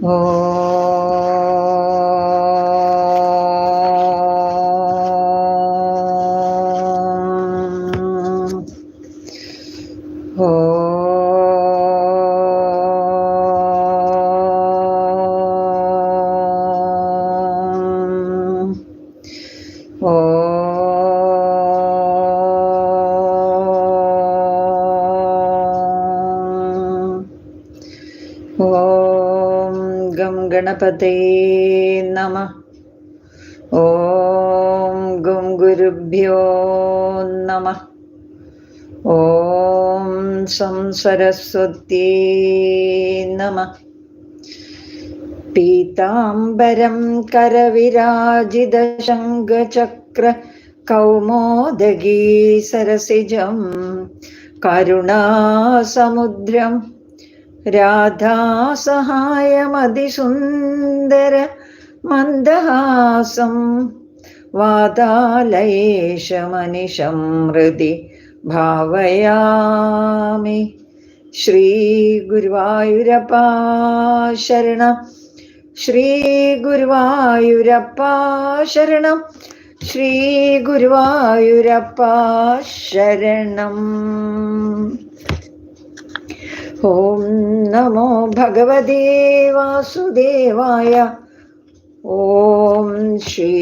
哦。सरस्वत्यै नमः पीताम्बरं करविराजिदशङ्खचक्र कौमोदगी सरसिजं करुणासमुद्रं राधासहायमधिसुन्दर मन्दहासं वादालयेशमनिशं हृदि भावयामि ശ്രീ ഗുരുവായൂരപ്പ ശരണം. ശ്രീ ഗുരുവായൂരപ്പ ശരണം. ശ്രീ ഗുരുവായൂരപ്പ ശരണം. ഓം നമോ ഭഗവതേ വാസുദേവായ. ഓം ശ്രീ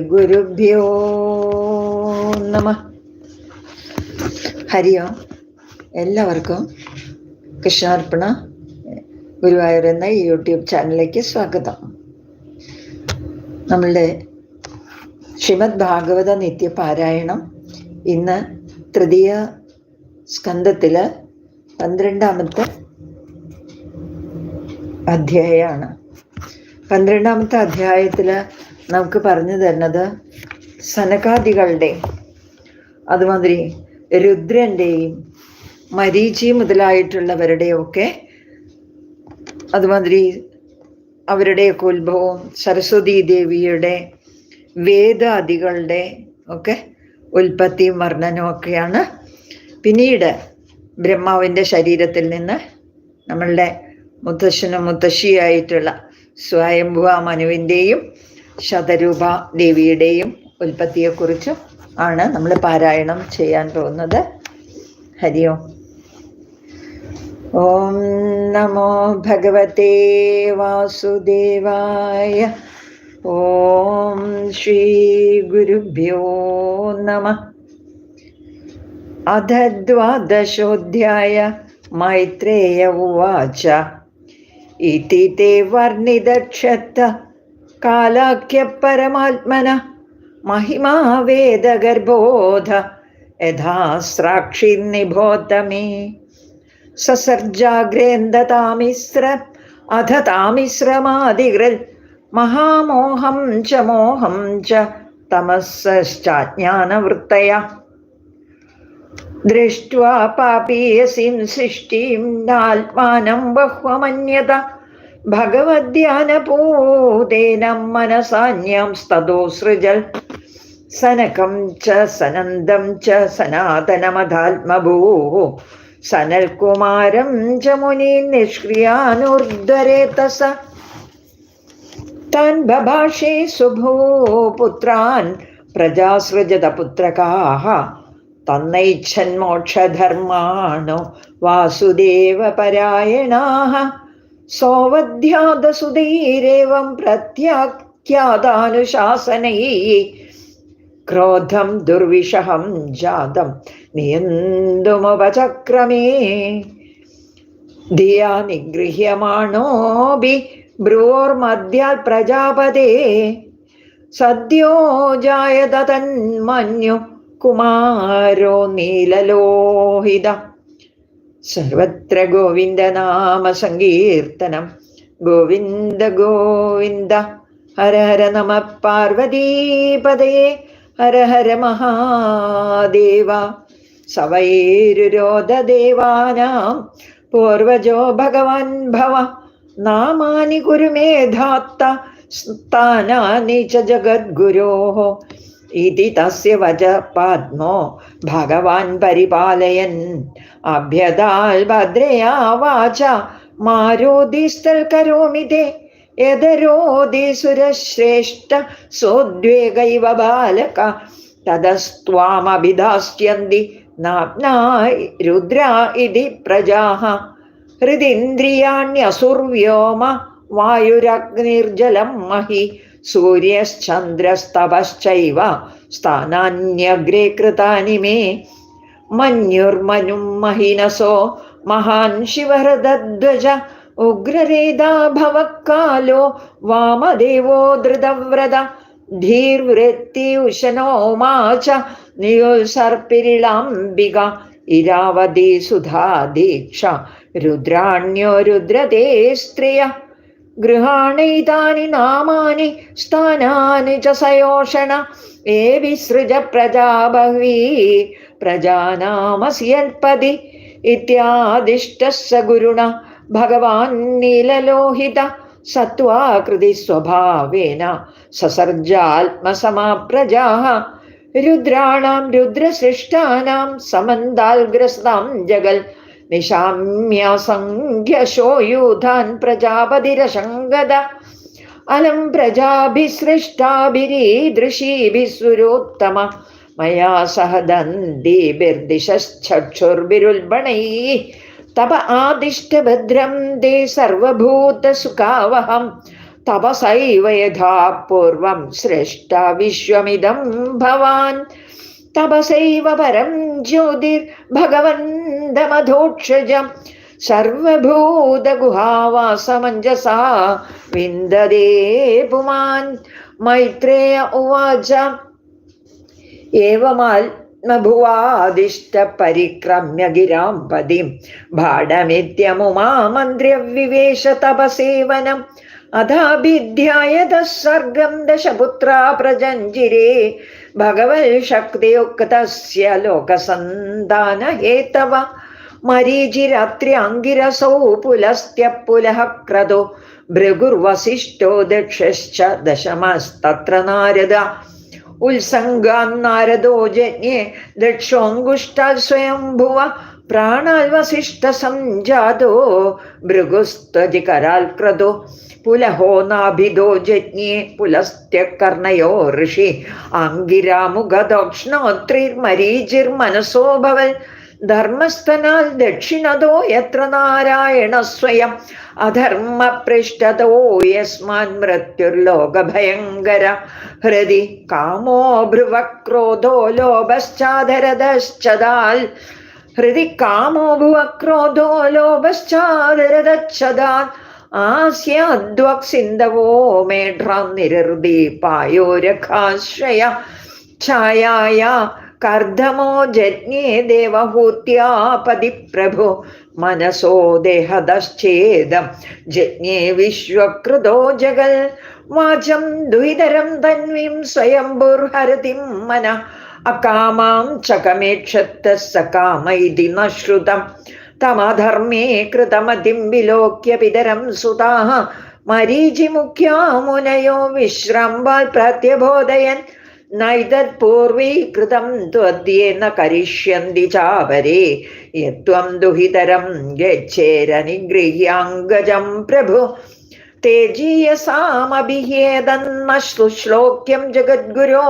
ഗുരുഭ്യോ നമ. ഹരി ഓം എല്ലാവർക്കും കൃഷ്ണാർപ്പണ ഗുരുവായൂർ എന്ന ഈ യൂട്യൂബ് ചാനലിലേക്ക് സ്വാഗതം. നമ്മളുടെ ശ്രീമദ് ഭാഗവത നിത്യപാരായണം ഇന്ന് തൃതീയ സ്കന്ധത്തിൽ പന്ത്രണ്ടാമത്തെ അധ്യായമാണ് പന്ത്രണ്ടാമത്തെ അധ്യായത്തിൽ നമുക്ക് പറഞ്ഞു തരുന്നത് സനകാദികളുടെ അതുമാതിരി രുദ്രന്റെയും മരീചി മുതലായിട്ടുള്ളവരുടെയൊക്കെ അതുമാതിരി അവരുടെയൊക്കെ ഉത്ഭവം സരസ്വതി ദേവിയുടെ വേദാദികളുടെ ഒക്കെ ഉൽപ്പത്തിയും വർണനവും ഒക്കെയാണ്. പിന്നീട് ബ്രഹ്മാവിന്റെ ശരീരത്തിൽ നിന്ന് നമ്മളുടെ മുത്തശ്ശനും മുത്തശ്ശിയായിട്ടുള്ള സ്വയംഭുവ മനുവിന്റെയും ശതരൂപ ദേവിയുടെയും ഉൽപ്പത്തിയെക്കുറിച്ചും ആണ് നമ്മൾ പാരായണം ചെയ്യാൻ പോകുന്നത്. ഹരിയോം. ॐ नमो भगवते वासुदेवाय। ॐ श्रीगुरुभ्यो नमः। अध द्वादशोऽध्याय मैत्रेय उवाच। इति ते वर्णिदक्षत कालाख्यपरमात्मनः महिमा वेदगर्बोध यथा साक्षिर्निभोतमे സസർജാഗ്രേന്ദ താമിശ്ര അധ താമിശ്രമാതികൃൽ മഹാമോഹം ച മോഹം ച തമസ്സാജ്ഞാനവൃത്തയ. ദൃഷ്ട്വാ പാപീയസിം സൃഷ്ടിം നാത്മാനം ബഹ്വമന്യത ഭഗവദ്ധ്യാനപൂതേനം മനസാന്യം സ്തോ സൃജൽ. സനകം ച സനന്ദം ച സനാതനമധാത്മഭൂ. सनल्कुमारं च मुनीन् निष्क्रियानुर्धरेतस तान् बभाषे सुभो पुत्रान् प्रजासृजतपुत्रकाः तन्नैच्छन्मोक्षधर्माणो वासुदेवपरायणाः सोऽवध्यादसुधीरेवं प्रत्याख्यादानुशासनैः क्रोधं दुर्विषहं जातं നിയന്തുമുപചക്രമേ ധിയാ നിഗൃഹ്യമാണോऽപി ഭ്രുവോർമധ്യാൽ പ്രജാപതേ? സദ്യോ ജായത തന്മന്യു കുമാരോ നീലലോഹിത. സർവത്ര ഗോവിന്ദനാമ സങ്കീർത്തനം ഗോവിന്ദ ഗോവിന്ദ. ഹര ഹര നമ പാർവതീപതയെ. ഹര ഹര മഹാദേവ. सवैरुरोधदेवानां पूर्वजो भगवान् भव नामानि गुरुमे धात्त स्थानानि च जगद्गुरोः इति तस्य वच पद्मो भगवान् परिपालयन् अभ्यदाल् करोमि ते यदरोधि सुरश्रेष्ठ सोद्वेगैव बालक तदस्त्वामभिधास्यन्ति തതസ്ത്വാമഭിധാസ്യന്തി നാപ്നായ് രുദ്ര ഇതി പ്രജാഹ. ഹൃദിന്ദ്രിയാണ്യസുർവ്യോമ വായുരഗ്നിർജലം മഹി. സൂര്യശ്ചന്ദ്രസ്തപശ്ചൈവ സ്ഥാനാന്യഗ്രേ കൃതാനി മേ. മഞ്ഞുർമനും മഹിനസോ മഹാൻ ശിവഹൃദധ്വജ ഉഗ്രരേതാ ഭവക്കാലോ വാമദേവോ ധൃതവ്രത ധീർവൃത്തി ഉശനോമാച നിയുത്സർപ്പിരിളാംബിക ഇരാവതി സുധാ ദീക്ഷ രുദ്രാണ്യോ രുദ്രതേ സ്ത്രിയ. ഗൃഹാണൈതാനി നാമാനി സ്ഥാനാനി ച സയോഷണ ഏ വിസൃജ പ്രജാബഹ്വീ പ്രജാനാമസിയൽപതി ഇത്യാദിഷ്ട ഗുരുണ ഭഗവാൻ നീലലോഹിത സത്വാകൃതി സ്വഭാവേന സസർജാത്മസമാപ്രജാ രുദ്രാണാം രുദ്രസൃഷ്ടാനാം സമന്താൽഗ്രസ്താം ജഗൽ നിശാമ്യാസംഖ്യശോ യൂഥാൻ പ്രജാപതിരശങ്കത അലം പ്രജാഭിസൃഷ്ടാഭിരീദൃശീഭിസുരോത്തമ മയാ സഹ ദന്തീഭിർദിശുർഭിരുൽബണൈ तप आदिष्ट भद्रम दे सर्वभूत सुखावहम तप सैव यथा पूर्वं सृष्टा विश्वमिदं भवान्। तपसैव परं ज्योतिर्भगवन्दमधोक्षजं सर्वभूतगुहावासमञ्जसा विन्ददे पुमान्। मैत्रेय उवाच। एवमाल् ഏവമാത്മഭുവാദിഷ്ട പരിക്രമ്യ ഗിരാം പതിം ഭാടമിത്യമുമാമന്ത്ര്യവിവേശ തപസേവനം അഥാഭിധ്യായത സർഗം ദശപുത്രാ പ്രജഞ്ജിരേ ഭഗവൽ ശക്തിയുക്തസ്യ ലോകസന്താന ഹേതവ മരീചിരാത്ര്യാങ്കിരസൗ പുലസ്ത്യ പുലഃ ക്രതോ ഉത്സംഗാന്നാരദോ ജജ്ഞേ സ്വയംഭുവ പ്രാണാൽ വസിഷ്ഠ സംജാതോ ഭൃഗുസ്ത്വജികരാൽ ക്രതോ. പുലഹോ നാഭിദോ ജജ്ഞേ പുലസ്ത്യകർണയോ ഋഷി. ആംഗിരാമുഖദോക്ഷ്ണോത്രിർമരീചിർമനസോ ഭവൽ. ധർമ്മസ്ഥനാൽ ദക്ഷിണതോ എത്ര നാരായണ സ്വയം? അധർമ്മ പൃഷ്ഠതോ യസ്മാൻ മൃത്യുർലോകഭയങ്കര. ഹൃദി കാമോ ഭ്രുവക്രോധോ ലോപശ്ചാധരതശ്ചതാൽ ഹൃദി കാമോ ഭുവക്രോധോ ലോഭശ്ചാധരതച്ഛതാൽ ആസ്യദ്വക്സിന്ധവോ മേഢ്രാം നിരർദീപായോരഖാശ്രയ ഛായായ कर्दमो जज्ञे देवहूत्यापदि प्रभो, मनसो देहदश्चेदं। जज्ञे विश्वकृतो जगल्, वाचं द्विधरं तन्वीं स्वयंभुर्हरतिं मन। अकामां चकमेक्षत्तः सकाम इति न श्रुतं तमधर्मे कृतमतिं विलोक्य पितरं सुताः। मरीचिमुख्या मुनयो विश्रम्बाल् प्रत्यबोधयन्। നൈതത്പൂർവീകൃതം ത്വദ്യേന കരിഷ്യന്തി ചാപരേ യത്വം ദുഹിതരം ഗച്ഛേരനിഗൃഹ്യാംഗജം പ്രഭു തേജീയസാമഭിഹേതന്ന ശ്ലോക്യം ജഗദ്ഗുരോ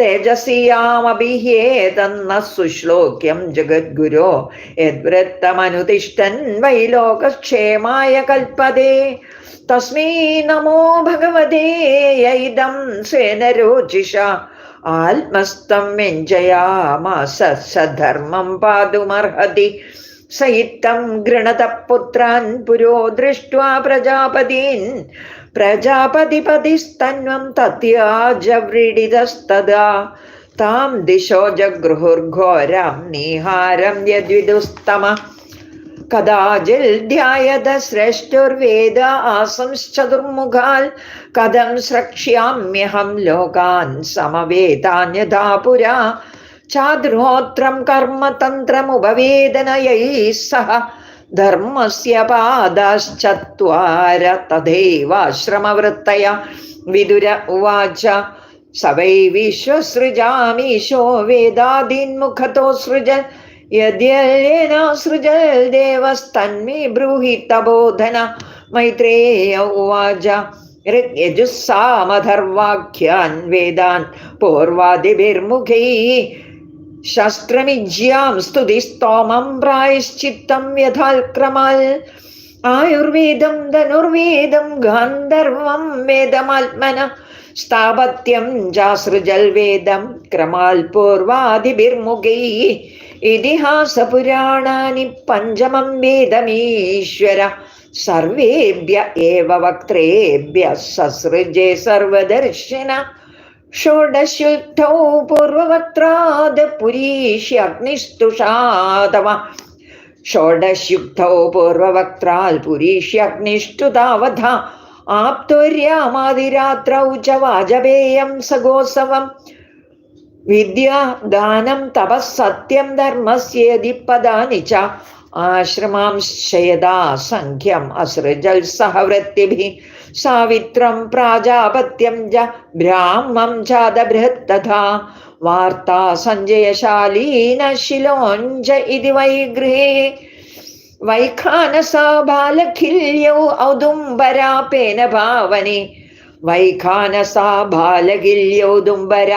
തേജസ്യാമഭിഹേതന്ന സുശ്ലോക്യം ജഗദ്ഗുരോ യദ്വൃത്തമനുതിഷ്ഠൻ വൈ ലോകക്ഷേമായ കൽപ്പതേ. തസ്മൈ നമോ ഭഗവതേ യൈദം സേനരോചിഷ ആത്മസ്തം വ്യഞ്ജയാമാസ സധർമ്മം പാതുമർഹതി. സയിത്തം ഗൃണതപുത്രാൻ പുരോ ദൃഷ്ട്വാ പ്രജാപതീൻ. प्रजापतिपतिस्तन्वं तत्याजव्रीडितस्तदा तां दिशो जगृहुर्घोरं निहारं यद्विदुस्तमः कदाचिल्ध्यायत श्रेष्ठुर्वेद आसंश्चतुर्मुखाल्। कथं स्रक्ष्याम्यहं लोकान् समवेदान्यथा पुरा। चाद्रोत्रं कर्मतन्त्रमुपवेदनयैः सह धर्मस्य पादाश्चत्वार तथैवाश्रमवृत्तया विदुर उवाच स वै विश्वसृजामीशो वेदादीन्मुखतो सृज यद्यल्येनासृजल् देवस्तन्मे ब्रूहि तबोधन। मैत्रेय उवाच ऋग्यजुस्सामधर्वाख्यान् वेदान् पूर्वादिभिर्मुखैः ശാസ്ത്രമിജ്യാം സ്തുതി സ്തോമം പ്രായശ്ചിത്തം യഥാക്രമാൽ. ആയുർവേദം ധനുർവേദം ഗാന്ധർവം വേദമാത്മന സ്ഥാപത്യം ജാസൃജൽ വേദം ക്രമാൽ പൂർവാദിർമുഖൈ ഇതിഹാസ പുരാണാനി പഞ്ചമം വേദമീശ്വര സർവേഭ്യ ഏവ വക്ത്രേഭ്യ സസൃജേ സർവദർശന. ഷോഡശുദ്ധൗ പൂർവവക്ത്രാത് പുരീഷ്യഗ്നിസ്തുഷാതവ ഷോഡശുദ്ധൗ പൂർവവക്ത്രാൽ പുരീഷ്യഗ്നിഷ്ടുതാവധ ആപ്തോര്യാമാതിരാത്രൗ ച വാജപേയം സഗോസവം. വിദ്യ ദാനം തപസ്സത്യം ധർമ്മസ്യേതി പദാനി ച. ആശ്രമാംശയദാ സംഖ്യം അസൃജൽ സഹവൃത്തിഭി. സാവിത്രം പ്രാജാപത്യം ച ബ്രാഹ്മം ചാദബൃഹത് തഥാ. വാർത്താ സഞ്ജയശാലീന ശിലോഞ്ച ഇതി വൈഗൃഹേ വൈഖാനസാ ബാലഖില്യൗ ഔദുംബരാപേന ഭാവനെ. വൈഖാനസാ ബാലകില്യോദുംബര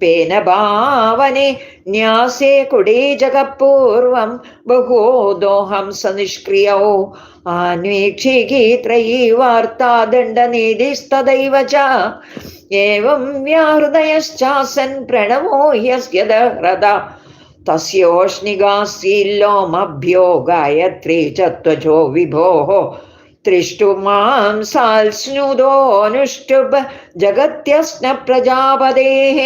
പേനഭാവനെ ന്യാസേ കുടേ ജഗപൂർവം ബഹോദോഹം സനിഷ്ക്രിയൗ. ആന്വേക്ഷികി ത്രയീ വാർത്താ ദണ്ഡനീതിസ്തദൈവ ച ഏവം വ്യാഹൃദയശ്ചാസൻ പ്രണവോ യസ്യ ദഹ്രത തസ്യോഷ്ണികാസീല്ലോമഭ്യോ ഗായത്രീ ചത്വജോ വിഭോः त्रिष्टुमां साल्स्नुदोऽनुष्टुभ जगत्यस्न प्रजापतेः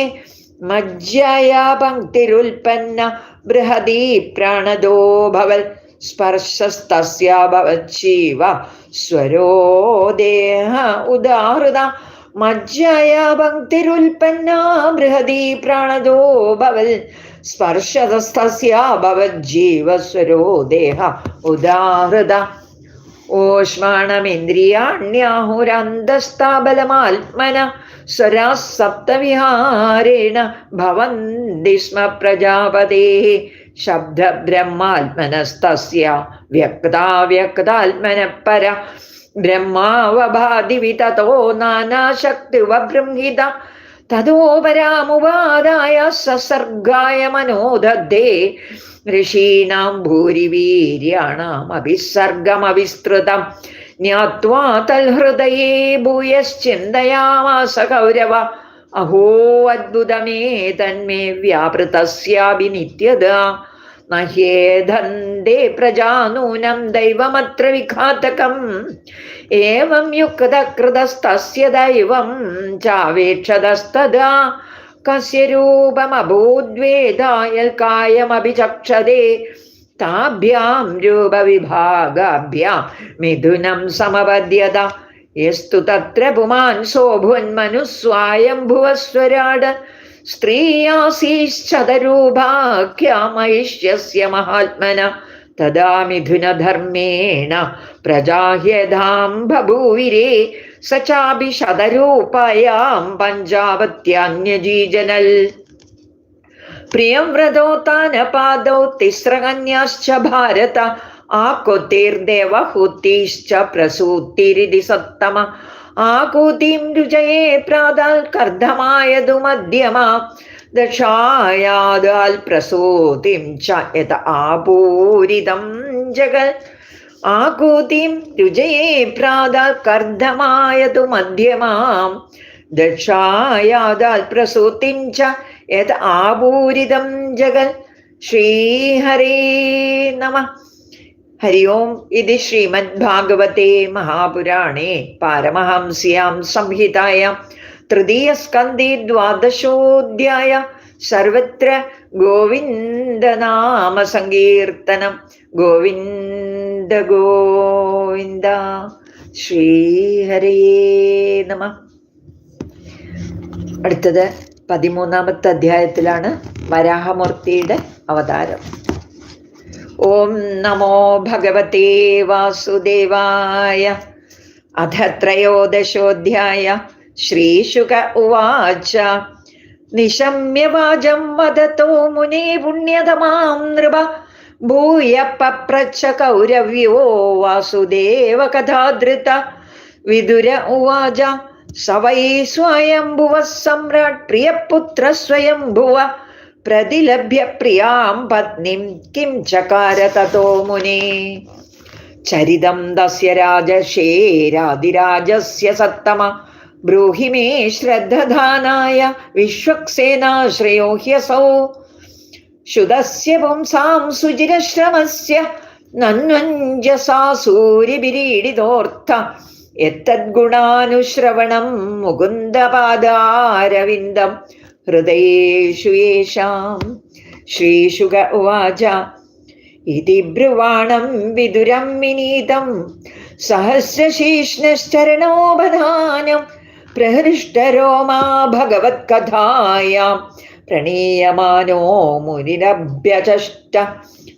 मज्जया पङ्क्तिरुल्पन्न बृहदी प्राणदो भवत् स्पर्शस्तस्याभवच्छीव स्वरो देह उदाहृदा मज्जया पङ्क्तिरुल्पन्ना बृहदी प्राणदो भवत् स्पर्शतस्तस्याभवज्जीवस्वरो देह उदाहृदा ओष्माणमिन्द्रियाण्याहुरान्धस्ताबलमात्मन स्वराः सप्तविहारेण भवन्ति स्म प्रजापतेः शब्दब्रह्मात्मनस्तस्य व्यक्ताव्यक्तात्मनः पर ब्रह्मावभादिविततो नानाशक्तिवबृंहिता നാനാശക്തിവബൃംഹിത തതോ പരാമുപാദായ സസർഗായ മനോദേ ഋഷീണാം ഭൂരിവീര്യാണാം അഭിസർഗമവിസ്തൃതം. ജ്ഞാത്വാ തൽഹൃദയേ ഭൂയശ്ചിന്തയാമാസ കൗരവ. അഹോ അദ്ഭുതമേ തന്മേ വ്യാപൃതസ്യാപി നിത്യത നഹ്യേധന്തേ പ്രജാനൂനം ദൈവമത്ര വിഘാതകം. ഏവം യുക്തകൃതസ്തസ്യ ദൈവം ചാവേക്ഷതസ്തദാ. കസ്യ രൂപമഭൂദ്വേദായൽ കായമഭിചക്ഷതേ. താഭ്യാം രൂപവിഭാഗാഭ്യാം മിഥുനം സമപദ്യത യസ്തു തത്ര പുമാൻ സോഭുന്മനുസ്വായംഭുവസ്വരാട് स्त्रियासीश्चदरूभाख्यामैष्यस्य महात्मन तदा मिथुनधर्मेण प्रजा यथां बभूविरे स चापि शतरूपायां पञ्चावत्यान्यजीजनल्। प्रियव्रतो तानपादौ तिस्रकन्याश्च भारत आकोतिर्देवहूतिश्च प्रसूतिरिति सत्तम। ആകൂതിം രുചയേ പ്രാതാൽ കർദ്ധമായതു മധ്യമാ. ദക്ഷായാദാൽ പ്രസൂതിം ച യത ആപൂരിതം ജഗൽ. ആകൂതിം രുചയേ പ്രാതാൽ കർദ്ധമായതു മധ്യമാം. ദക്ഷായാതാൽ പ്രസൂതിം ച യത ആപൂരിതം ജഗൽ. ശ്രീഹരേ നമ. ഹരി ഓം ഇത് ശ്രീമദ് ഭാഗവതേ മഹാപുരാണേ പാരമഹംസ്യാം സംഹിതായാം തൃതീയസ്കന്ധേ ദ്വാദശോധ്യായ സർവത്ര ഗോവിന്ദനാമ സങ്കീർത്തനം ഗോവിന്ദ ഗോവിന്ദ ശ്രീഹരേ നമ അടുത്തത് പതിമൂന്നാമത്തെ അധ്യായത്തിലാണ് വരാഹമൂർത്തിയുടെ അവതാരം. ഓം നമോ ഭഗവതേ വാസുദേവായ അധ ത്രയോദശോധ്യായ ശ്രീശുക ഉവാച നിശമ്യ വാചം വദത്തോ മുനേ പുണ്യതമാം നൃപ ഭൂയ പപ്രച്ഛ കൗരവ്യോ വാസുദേവ കഥാധൃത വിദുര ഉവാച സ വൈ സ്വയംഭുവ സമ്രാട് പ്രിയപുത്ര സ്വയംഭുവ പ്രതിലഭ്യ പ്രിയാം പത്നിം കിം ചകാര തതോ മുനേ. ചരിതം തസ്യ രാജശേരാതിരാജസ്യ സത്തമ. ബ്രൂഹി മേ ശ്രദ്ധധാനായ വിശ്വക്സേനാശ്രയോ ഹ്യസൗ. ശുതസ്യ പുംസാം സുചിരശ്രമസ്യ നന്വഞ്ജസാ സൂര്യബിരീഡിതോർത്ഥ എത്തദ്ഗുണാനുശ്രവണം മുകുന്ദപാദാരവിന്ദം. ഹൃദയേഷു യേഷാം ശ്രീശുക ഉവാച ഇതി ബ്രുവാണം വിദുരം വിനീതം സഹസ്രശീഷ്ണശ്ചരണോപധാനം പ്രഹൃഷ്ടരോമാ ഭഗവത്കഥായാം പ്രണീയമാനോ മുനിരഭ്യചഷ്ട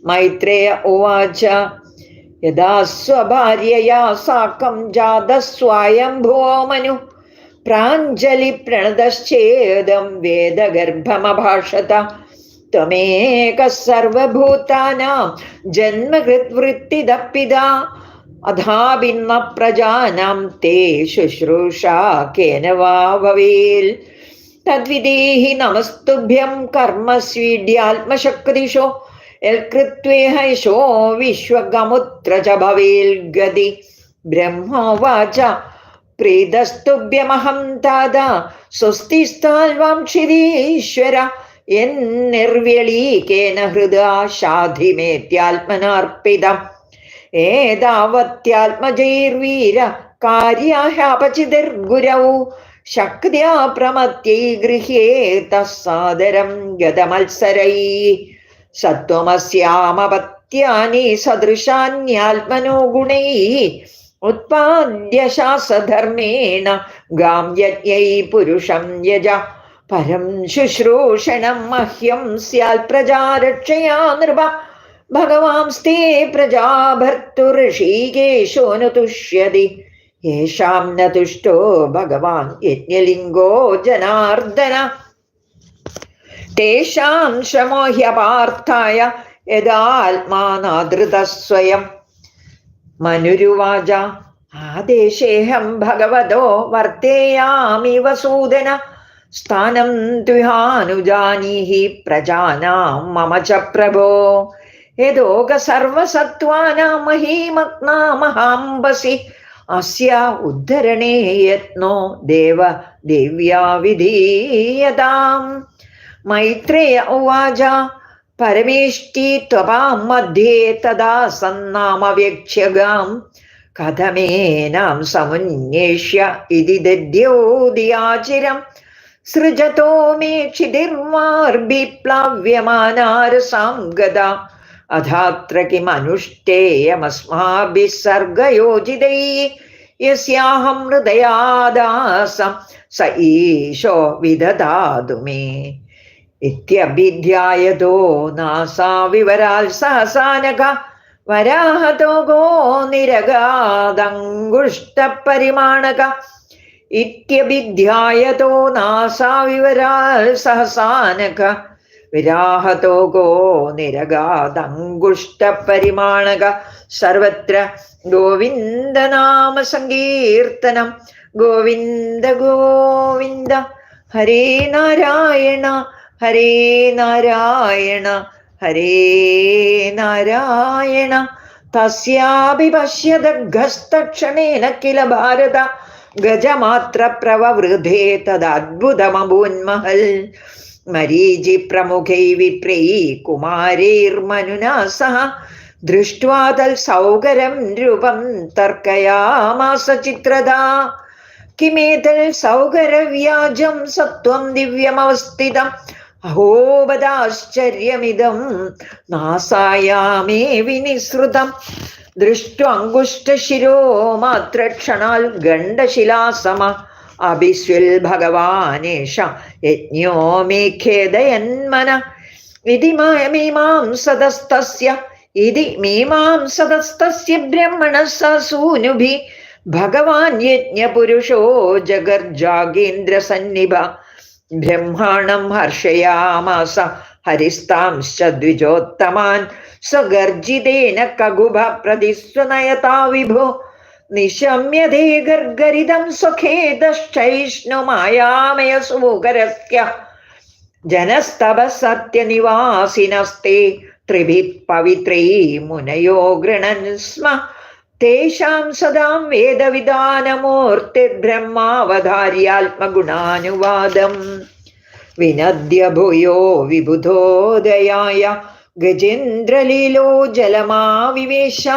മൈത്രേയ ഉവാച യഥാ സ്വഭാര്യയാ സാക്കം ജാതസ്വായംഭോ മനു प्राञ्जलिप्रणदश्चेदं वेदगर्भमभाषत। त्वमेकः सर्वभूतानां जन्मकृद्वृत्तिदपिदा अधाभिन्न प्रजानां ते शुश्रूषा केन वा तद्विदेहि नमस्तुभ्यं कर्म स्वीड्यात्मशक्तिशो यल्कृत्वेह यशो विश्वगमुत्र च गति। ब्रह्म ब्रह्मोवाच പ്രീതസ്തുഭ്യമഹം താത സ്വസ്തിസ്താൽവാംക്ഷിരീശ്വര എന്നിർവ്യളീകേന ഹൃദാ ശാധിമേത്യാത്മനാർപ്പിതം ഏതാവത്യാത്മജൈർവീര കാര്യാപചിതിർഗുരൗ ശക്തിയാ പ്രമത്യൈ ഗൃഹ്യേത സാദരം ഗതമത്സരൈ. സത്വമസ്യാമപത്യാനി സദൃശാന്യാത്മനോ ഗുണൈ. ഉത്പാദ്യ ശാസധർമ്മേണ ഗാം पुरुषं പുരുഷം യജ. പരം ശുശ്രൂഷണം മഹ്യം സ്യാൽ പ്രജാരക്ഷയാ നൃപ. ഭഗവാംസ്തേ പ്രജാഭർത്തുഋഷീകേശോ ന തുഷ്യതി. യേഷാം ന തുഷ്ടോ ഭഗവാൻ യജ്ഞലിംഗോ ജനാർദ്ദന. तेषां ശ്രമോ ഹ്യപാർത്ഥായ യഥാത്മാനാദൃത സ്വയം മനുരുവാച ആദേശേഹം ഭഗവതോ വർത്തേയാമിവ സൂദന സ്ഥാനം ദ്വിഹാനുജാനീഹി പ്രജാനാം മമ ച പ്രഭോ. യദോക സർവസത്വാനാം മഹീമഗ്നാമഹാംബസി അസ്യ ഉദ്ധരണേ യത്നോ ദേവ ദേവ്യാ വിധീയതാം മൈത്രേയ ഉവാച പരമേഷ്ടി ത്വപാം മധ്യേ തഥാ സന്നാമവ്യക്ഷ്യഗാം. കഥമേനാം സമുന്വേഷ്യ ഇതി ദദ്യോദിയാചിരം. സൃജതോ മേ ക്ഷിതിർമാർഭിപ്ലാവ്യമാനാരസാം ഗത അഥാത്ര കിമനുഷ്ഠേയമസ്മാഭിः സർഗയോജിതൈ യസ്യാഹം ഹൃദയാദാസം സ ഈശോ വിദധാതു മേ. ഇത്യഭിധ്യായതോ നാസാ വിവരാൽ സഹസാനക വരാഹതോ ഗോ നിരഗാദങ്കുഷ്ടപരിമാണക ഇത്യഭിധ്യായതോ നാസാ വിവരാൽ സഹസാനക വിരാഹതോ ഗോ നിരഗാദങ്കുഷ്ടപരിമാണക സർവത്ര ഗോവിന്ദനാമ സങ്കീർത്തനം ഗോവിന്ദ ഗോവിന്ദ ഹരേ നാരായണ. ഹരേ നാരായണ ഹരേ നാരായണ. തസ്യാപി പശ്യതഗസ്തക്ഷണേന കില ഭാരത ഗജമാത്ര പ്രവവൃധേ തദദ്ഭുതമഭൂന്മഹൽ. മരീചി പ്രമുഖൈ വിപ്രൈ കുമാരൈർമനുനാ സഹ ദൃഷ്ട്വാ തൽ സൗകരം രൂപം തർക്കയാമാസ ചിത്രത. കിമേതൽ സൗകരവ്യാജം സത്വം ദിവ്യമവസ്ഥിതം അഹോബദാശ്ചര്യമിതം നാസായാമേ വിനിസൃതം ദൃഷ്ട്വങ്കുഷ്ടശിരോ മാത്രക്ഷണാൽ ഗണ്ഡശിലാസമ അഭിസ്വിൽ ഭഗവാനേഷ യജ്ഞോ മേ ഖേദയന്മന. ഇതി മീമാംസതസ്തസ്യ ഇതി മീമാംസതസ്തസ്യ ബ്രഹ്മണ സൂനുഭി. ഭഗവാൻ യജ്ഞപുരുഷോ ജഗർജാഗേന്ദ്ര ब्रह्माणं हर्षयामास, हरिस्तांश्च द्विजोत्तमान्, स्वगर्जितेन कगुभप्रतिस्वनयता विभो निशम्य निशम्यते गर्गरिदं सुखेदश्चैष्णुमायामयसुकरस्य जनस्तव सत्यनिवासिनस्ते त्रिभिः पवित्री मुनयो गृणन् स्म। തേഷാം സദാം വേദവിധാനമൂർത്തിബ്രഹ്മാവതാര്യാത്മഗുണാനുവാദം. വിനദ്യ ഭൂയോ വിബുധോദയായ ഗജേന്ദ്രലീലോ ജലമാവിവേശ.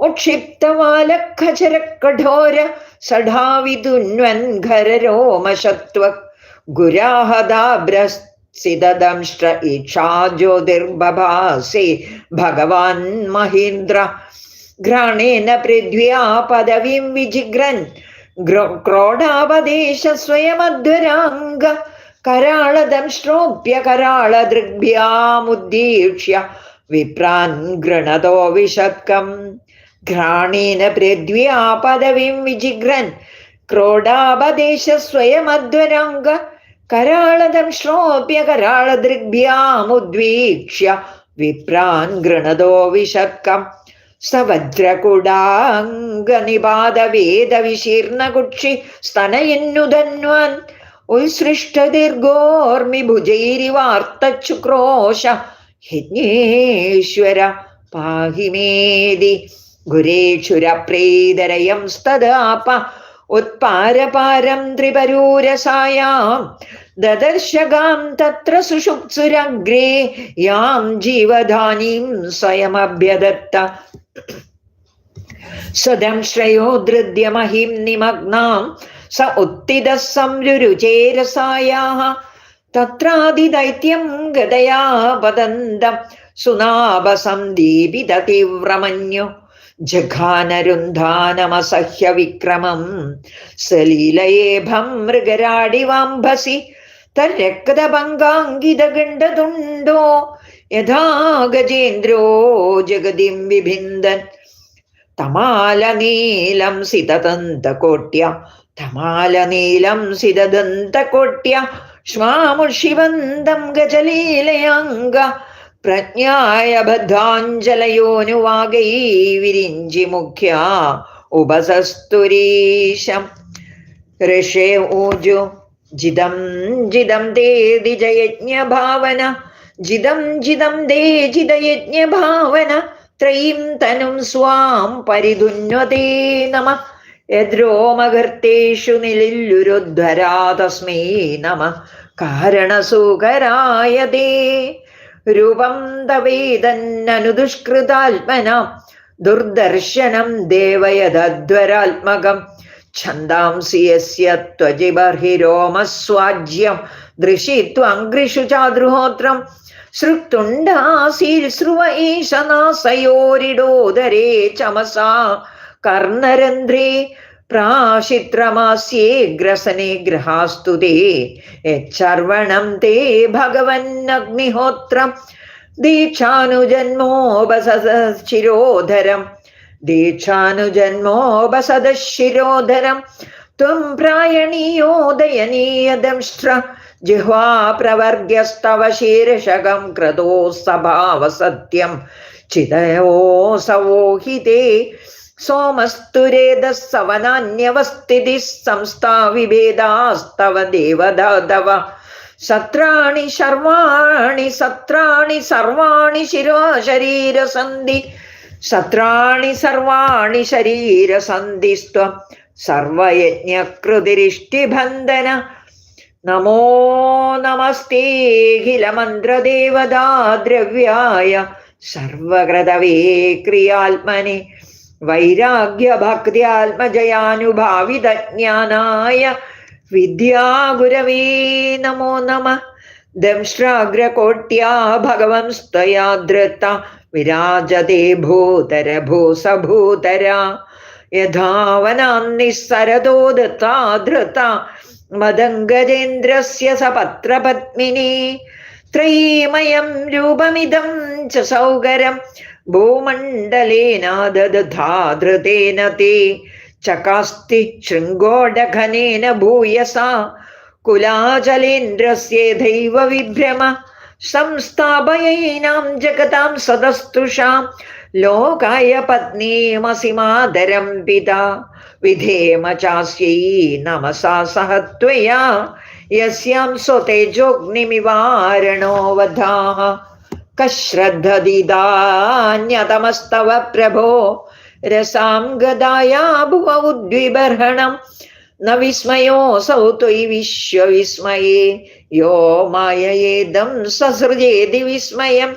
ഉക്ഷിപ്തമാലഖചരക്കഠോര സഠാവിതുന്വൻ ഖരരോമശത്വ ഈക്ഷാ ഈക്ഷാജ്യോതിർബഭാസേ. ഭഗവാൻ മഹീന്ദ്ര ഘ്രാണേന പൃഥ്വ്യാ പദവീം വിജിഗ്രൻ. ക്രോഡാവദേശ സ്വയമധ്വരാംഗ. കരാളതം ശ്രോപ്യ കരാളദൃഗ്ഭ്യാമുദ്ദീക്ഷ്യ വിപ്രാൻ ഗൃണതോ വിശത്കം. ഘ്രാണേന പൃഥ്വ്യാ പദവീം വിജിഗ്രൻ. ക്രോഡാവദേശ സ്വയമധ്വരാംഗ. കരാളതം ശ്രോപ്യ കരാളദൃഗ്ഭ്യാമുദ്വീക്ഷ്യ വിപ്രാൻ ഗൃണതോ വിശത്കം. സവജ്രകുടാംഗനിപാതവേദവിശീർണകുക്ഷി ഭുജൈരി ഉത്സൃഷ്ടദീർഘോർമിഭുജൈരിവാർത്തശുക്രോശ യജ്ഞേശ്വര പാഹിമേദി മേതി ഗുരേക്ഷുരപ്രീതരയം സ്തദാപ. ഉത്പാരപാരം ത്രിപരൂരസായാം. ദദർശകാം തത്ര സുഷുപ്സുരഗ്രേ. യാം ജീവധാനീം സ്വയമഭ്യദത്ത. സദംശ്രയോ ധൃദ്യമഹിം നിമഗ്നാം സ ഉത്തിത സംരുരുചേരസായാः തത്രാതിദൈത്യം ഗതയാ പതന്തം തീവ്രമന്യു ജഘാനരുന്ധാനമസഹ്യ വിക്രമം സലീലയേഭം മൃഗരാടിവാംഭസി തരക്തഭംഗാങ്കിതഗണ്ഡതുണ്ടോ യഥാ ഗജേന്ദ്രോ ജഗതിം വിഭിന്ദൻ തമാലനീലം സിതദന്തകോട്യ തമാലനീലം സിതദന്തകോട്യ ശ്വാമുഷിവന്തം ഗജലീലയാംഗ പ്രജ്ഞായ ബദ്ധാഞ്ജലയോനുവാഗൈ വിരിഞ്ചി മുഖ്യ ഉപസസ്തുരീശം. ഋഷേ ഊജു ജിതം ജിതം തേ ദിജയജ്ഞഭാവന ജിതം ജിതം ദേ ജിതയജ്ഞഭാവന ത്രയീം തനും സ്വാം പരിതുന്വതേ നമ. യദ്രോമകർത്തേഷു നിലില്ലുരുദ്ധരാ തസ്മൈ നമ. കാരണസുഖരായ ദേ രൂപം തവേദന്നനുദുഷ്കൃതാത്മന. ദുർദർശനം ദേവയതധ്വരാത്മകം ഛന്ദാംസി യസ്യ ത്വജിബർഹിരോമസ്വാജ്യം ദൃശിത്വംഗ്രിഷു ചാദ്രുഹോത്രം സൃക്തുണ്ടാസീശ്രുവ ഈശനാസയോരിടോദരേ ചമസാ. കർണരന്ധ്രേ പ്രാശിത്രമാസ്യേഗ്രസനെ ഗ്രഹാസ്തു ഗ്രഹാസ്തുതേ യച്ചർവണം തേ ഭഗവന്നഗ്നിഹോത്രം ദീക്ഷാനുജന്മോപസദശിരോധരം. ദീക്ഷാനുജന്മോപസദശിരോധരം. ത്വം പ്രായണീയോദയനീയദംഷ്ട്ര. ജിഹ്വാ പ്രവർഗ്യസ്തവ ശീർഷകം ക്രതോ സ്വഭാവസത്യം ചിതയോസവോഹിതേ സോമസ്തുരേതസ്സവനാന്യവസ്ഥിതി സംസ്ഥാവിഭേദാസ്തവ ദേവദാതവ സത്രാണി ശർവാണി സത്രാണി സർവാണി ശിരോ ശരീരസന്ധി സത്രാണി സർവാണി ശരീരസന്ധിസ്ത്വം. സർവയജ്ഞകൃതിരിഷ്ടിബന്ധന. नमो नमस्तेऽखिलमन्त्रदेवता द्रव्याय सर्वकृतवे क्रियात्मने वैराग्यभक्त्यात्मजयानुभावितज्ञानाय विद्यागुरवे नमो नमः। दंष्ट्राग्रकोट्या भगवंस्तया धृता विराजते भूतरभूसभूतरा। यथा वनान्निःसरदो दत्ता धृता മദംഗജേന്ദ്രസ്യ സപത്രപത്മിനി ത്രയീമയം രൂപമിതം ച സൗകരം ഭൂമണ്ഡലേനാദധാധൃതേന തേ. ചകാസ്തി ശൃംഗോടഘനേന ഭൂയസാ കുലാചലേന്ദ്രസ്യേധൈവ വിഭ്രമ സംസ്ഥാപയൈനാം ജഗതാം സദസ്തുഷാം. लोकाय पत्नीमसिमादरं पिता। विधेम चास्यै नमसा सह त्वया। यस्यां स्वतेजोऽग्निमिवारणो वधाः कश्रद्धदिदान्यतमस्तव प्रभो। रसां गदाया भुव उद्विबर्हणं। न विस्मयोऽसौ त्वयि विश्वविस्मये। यो माययेदं सहृजेदि विस्मयम्।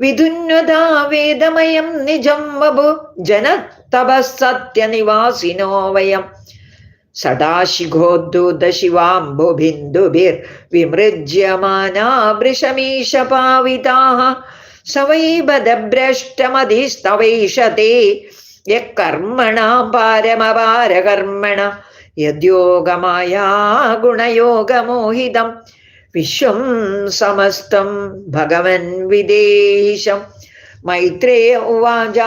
विधुन्वदा वेदमयं निजं वभु जनतपः सत्यनिवासिनो वयम् सदाशिघोद्धूतशिवाम्बुबिन्दुभिर्विमृज्यमाना वृषमीशपाविताः स वै बदभ्रष्टमधिस्तवैषते यः कर्मणां पारमपारकर्मण यद्योगमाया गुणयोगमोहितं വിശ്വം സമസ്തം ഭഗവൻ വിദേഹിശം മൈത്രേയ ഉവാച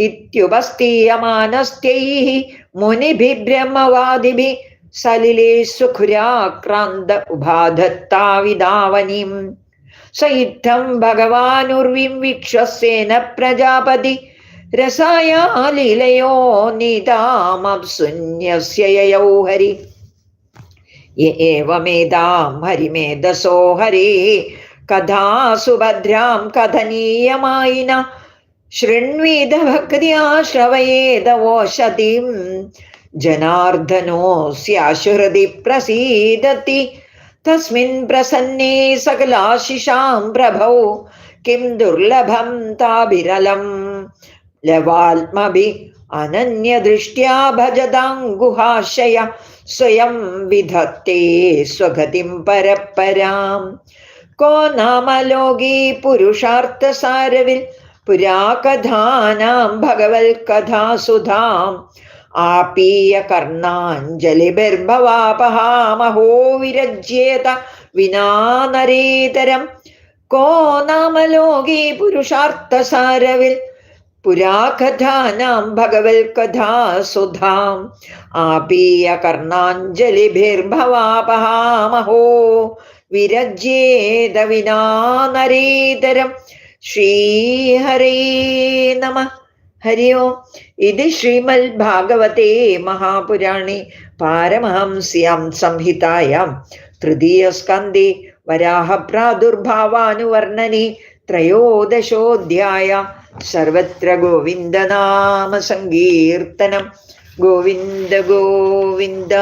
ഇത്യുപസ്ഥീയമാനസ്ഥൈ മുനിഭിബ്രഹ്മവാദിഭി സലിലേ സുഖുരാക്രാന്ത ഉപാധത്താവിതാവനീം സയിദ്ധം ഭഗവാനുർവിം വിക്ഷസേന പ്രജാപതി രസായാലീലയോ നിതാമപ്സുന്യസ്യയൗ ഹരി य एवमेतां हरिमेधसो हरेः। कथा सुभद्रां कथनीयमायिना। शृण्वेद भक्त्या श्रवयेदवोषधिं जनार्दनोऽस्याशुहृदि प्रसीदति। तस्मिन् प्रसन्ने सकलाशिषां प्रभौ। किं दुर्लभं ताभिरलं लवाल्मभि അനന്യദൃഷ്ട്യാ ഭജതാങ്കുഹാശയ സ്വയം വിധത്തെ സ്വഗതിം പരപ്പരാം കോ നാമലോകീ പുരുഷാർത്ഥസാരവിൽ പുരാകഥാനാം ഭഗവത് കഥാസുധാം ആപീയ കർണാഞ്ജലിബിർഭവാപഹാമഹോ വിരജ്യേത വിനാനരേതരം കോ നാമലോകീ പുരുഷാർത്ഥസാരവിൽ പുരാകഥാനാം ഭഗവത്കഥാസുധാം ആപീയ കർണാഞ്ജലിഭിർഭവാപഹാമഹോ വിരജ്യേത വിനാനരേതരം ശ്രീഹരേ നമ. ഹരി ഓം ഇത് മഹാപുരാണി മഹാപുരാണേ പാരമഹംസ്യാം സംഹിതായാം. വരാഹ പ്രാദുർഭാവാനുവർണനി ത്രയോദശോധ്യായ സർവത്ര ഗോവിന്ദനാമ സങ്കീർത്തനം. ഗോവിന്ദ ഗോവിന്ദ.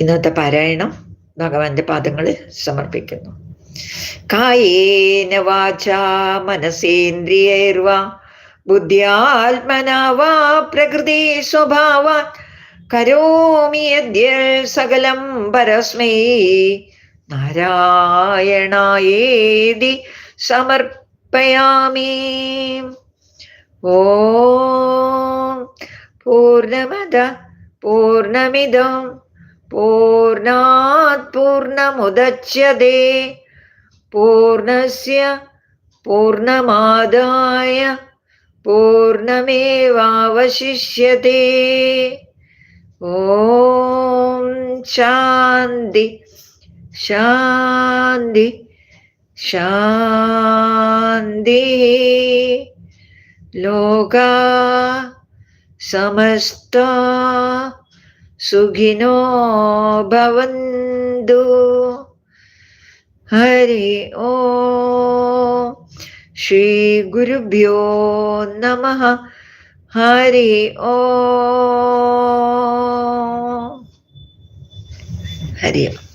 ഇന്നത്തെ പാരായണം ഭഗവാന്റെ പാദങ്ങളിൽ സമർപ്പിക്കുന്നു. കായേന വാച മനസേന്ദ്രിയൈർവാ. ബുദ്ധ്യാത്മനാ പ്രകൃതി സ്വഭാവാ. കരോമി യദ്യ സകലം പരസ്മൈ. നാരായണായേതി സമർപ്പയാമി. ഓം പൂർണമദ പൂർണമിതം പൂർണാത് പൂർണമുദച്യതേ പൂർണസ്യ പൂർണമാദായ പൂർണമേവാവശിഷ്യത്തെ ഓം ശാന്തി ശാന്തി ശാന്തി. ലോക സമസ്ത സുഖിനോ ഭവന്തു. ഹരി ഓ ശ്രീ ഗുരുഭ്യോ നമ. ഹരി ഓ. ഹരി